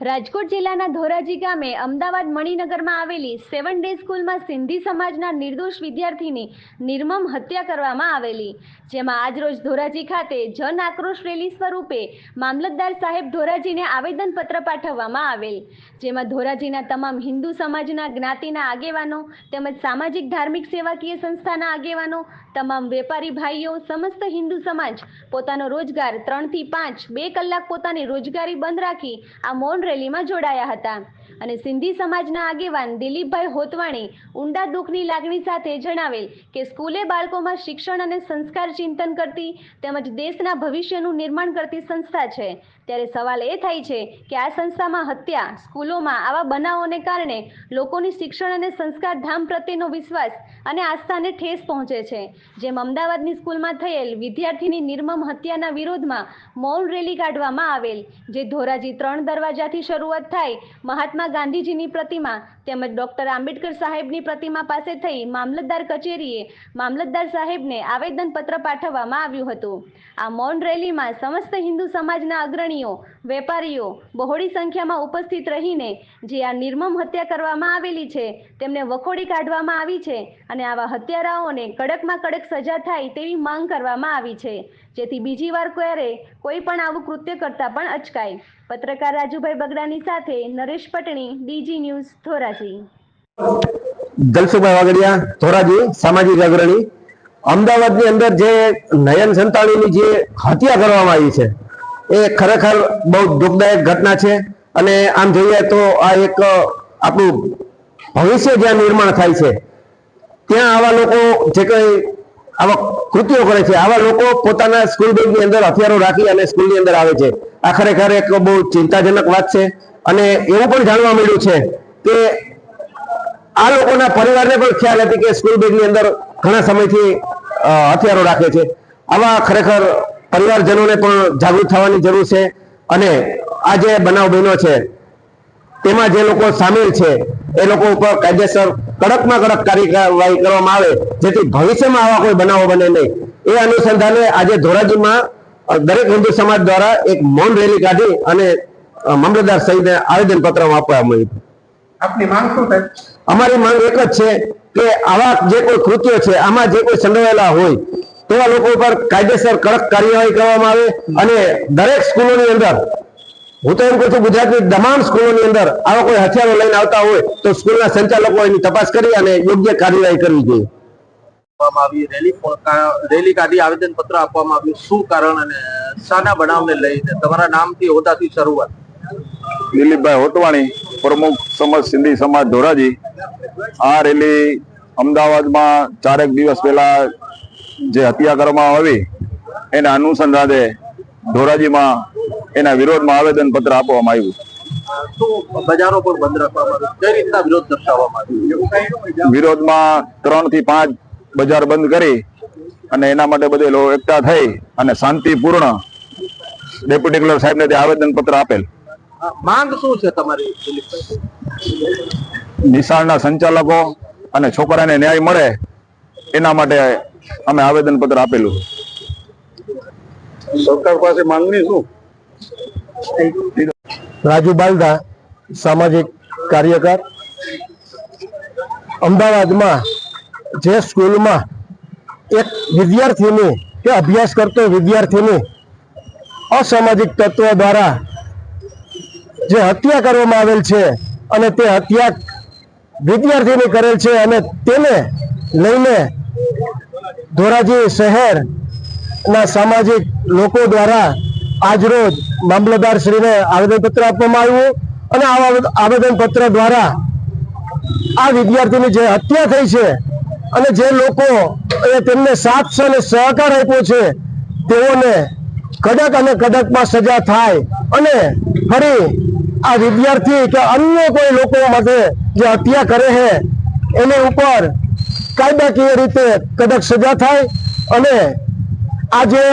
રાજકોટ જિલ્લાના ધોરાજી ગામે અમદાવાદ મણિનગરમાં આવેલી સેવન ડે સ્કૂલમાં સિંધી સમાજના નિર્દોષ વિદ્યાર્થીની નિર્મમ હત્યા કરવામાં આવેલી. જેમાં આજરોજ ધોરાજી ખાતે જન આક્રોશ રેલી સ્વરૂપે મામલતદાર સાહેબ ધોરાજીને આવેદનપત્ર પાઠવવામાં આવેલ. જેમાં ધોરાજીના તમામ હિન્દુ સમાજના જ્ઞાતિના આગેવાનો તેમજ સામાજિક ધાર્મિક સેવાકીય સંસ્થાના આગેવાનો, તમામ વેપારી ભાઈઓ, સમસ્ત હિન્દુ સમાજ પોતાનો રોજગાર ત્રણથી પાંચ, બે કલાક પોતાની રોજગારી બંધ રાખી આ મૌન રેલીમાં જોડાયા હતા. અને સિંધી સમાજના આગેવાન દિલીપભાઈ હોતવાણી ઊંડા દુઃખની લાગણી સાથે જણાવેલ કે સ્કૂલે બાળકોમાં શિક્ષણ અને સંસ્કાર ચિંતન કરતી તેમજ દેશના ભવિષ્યનું નિર્માણ કરતી સંસ્થા છે. ત્યારે સવાલ એ થાય છે કે આ સંસ્થામાં હત્યા, સ્કૂલોમાં આવા બનાવોને કારણે લોકોની શિક્ષણ અને સંસ્કાર ધામ પ્રત્યેનો વિશ્વાસ અને આસ્થાને ઠેસ પહોંચે છે. જેમ અમદાવાદની સ્કૂલમાં થયેલ વિદ્યાર્થીની નિર્મમ હત્યાના વિરોધમાં મૌન રેલી કાઢવામાં આવેલ, જે ધોરાજી ત્રણ દરવાજાથી શરૂઆત થાય મહાત્મા ગાંધીજીની પ્રતિમા તેમજ ડોક્ટર આંબેડકર સાહેબની પ્રતિમા પાસે થઈ મામલતદાર કચેરીએ મામલતદાર સાહેબને આવેદનપત્ર પાઠવવામાં આવ્યું હતું. આ મૌન રેલીમાં સમસ્ત હિન્દુ સમાજના અગ્રણીઓ, વેપારીઓ બહોળી સંખ્યામાં ઉપસ્થિત રહીને જે આ નિર્મમ હત્યા કરવામાં આવેલી છે તેમને વખોડી કાઢવામાં આવી છે અને આવા હત્યારાઓને કડકમાં કડક સજા થાય તેવી માંગ કરવામાં આવી છે. જેથી બીજી વાર ક્યારે કોઈ પણ આવું કૃત્ય કરતા પણ અચકાય. પત્રકાર રાજુભાઈ બગડાની સાથે નરેશ પટણી, ડીજી ન્યૂઝ, ધોરાજી. દલસુભાઈ વાગડિયા, ધોરાજી, સામાજિક અગ્રણી અમદાવાદની અંદર જે નયન સંતાણીની જે હત્યા કરવામાં આવી છે, એ ખરેખર બહુ દુઃખદાયક ઘટના છે. અને આમ જોઈએ તો આ એક આપણું ભવિષ્ય જ્યાં નિર્માણ થાય છે, ત્યાં આવા લોકો જે કઈ આવા કૃત્યો કરે છે. આવા લોકો પોતાના સ્કૂલ બેગની અંદર હથિયારો રાખી અને સ્કૂલની અંદર આવે છે. આ ખરેખર એક બહુ ચિંતાજનક વાત છે અને એવું પણ જાણવા મળ્યું છે કે આ લોકોના પરિવારને પણ ખ્યાલ હતી કે સ્કૂલ બેગની અંદર ઘણા સમયથી હથિયારો રાખે છે. આવા ખરેખર પરિવારજનોને પણ જાગૃત થવાની જરૂર છે અને આ જે બનાવ બન્યો છે, તેમાં જે લોકો સામેલ છે, એ લોકો ઉપર કાયદેસર કડકમાં કડક કાર્યવાહી કરવામાં આવે જેથી ભવિષ્યમાં આવા કોઈ બનાવો બને નહીં. એ અનુસંધાને આજે ધોરાજીમાં દરેક હિન્દુ સમાજ દ્વારા એક મૌન રેલી કાઢી અને મામલતદાર સહિતને આવેદન પત્ર આપવામાં આવ્યું આપની માંગ શું થાય અમારી માંગ એક જ છે કે આવા જે કોઈ કૃત્યો છે આમાં જે કોઈ સંડોવાયેલા હોય તેવા લોકો ઉપર કાયદેસર કડક કાર્યવાહી કરવામાં આવે અને દરેક સ્કૂલોની અંદર હું તો એમ કહું છું ગુજરાતની તમામ સ્કૂલોની અંદર આવા કોઈ હથિયારો લઈને આવતા હોય તો સ્કૂલના સંચાલકો એની તપાસ કરી અને યોગ્ય કાર્યવાહી કરવી જોઈએ. આપવામાં આવી રેલી રેલી કાઢી આવેદન પત્ર આપવામાં આવ્યું. શું કારણ અને શાના બનાવને લઈને તમારા નામથી હોદ્દાથી શરૂઆત? દિલીપભાઈ હોટવાણી પ્રમુખ સમાજ સિંધી સમાજ ધોરાજી. આ રેલી અમદાવાદમાં ચારેક દિવસ પહેલા જે હત્યા કરવામાં આવી એના અનુસંધાને ધોરાજીમાં એના વિરોધમાં આવેદન પત્ર આપવામાં આવ્યું બજારો પણ બંધ રાખવામાં કઈ રીતના વિરોધ દર્શાવવામાં આવ્યો? વિરોધમાં ત્રણથી પાંચ બજાર બંધ કરી અને એના માટે બધે લોકો એકઠા થઈ અને શાંતિપૂર્ણ ડેપ્યુટી કલેક્ટર સાહેબને તે આવેદન પત્ર આપેલ માંગ શું છે તમારી નિશાળના સંચાલકો અને છોકરાને ન્યાય મળે એના માટે અમે આવેદન પત્ર આપેલું. સરકાર પાસે માંગણી શું? રાજુ બાલદા, સામાજિક કાર્યકર. અમદાવાદમાં જે સ્કૂલમાં એક વિદ્યાર્થીની કે અભ્યાસ કરતો વિદ્યાર્થીની અસામાજિક તત્વો દ્વારા જે હત્યા કરવામાં આવેલ છે અને તે હત્યા વિદ્યાર્થીની કરેલ છે અને તેને લઈને ધોરાજી શહેર ના સામાજિક લોકો દ્વારા આજરોજ મામલતદાર શ્રીને આવેદનપત્ર આપવામાં આવ્યું અને આ આવેદનપત્ર દ્વારા આ વિદ્યાર્થીની જે હત્યા થઈ છે અને જે લોકો તેમને સાથ અને સહકાર આપ્યો છે, તેઓને કડક અને કડકમાં સજા થાય અને ફરી આ વિદ્યાર્થી કે અન્ય કોઈ લોકો માટે જે હત્યા કરે છે, એને ઉપર કાયદાકીય રીતે કડક સજા થાય અને આ જે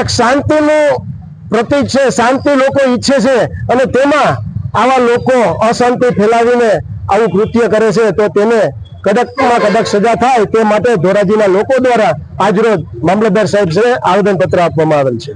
એક શાંતિનું પ્રતીક છે, શાંતિ લોકો ઈચ્છે છે અને તેમાં આવા લોકો અશાંતિ ફેલાવીને આવું કૃત્ય કરે છે, તો તેને કડકમાં કડક સજા થાય તે માટે ધોરાજીના લોકો દ્વારા આજરોજ મામલતદાર સાહેબ આવેદન આવેદનપત્ર આપવામાં આવેલ છે.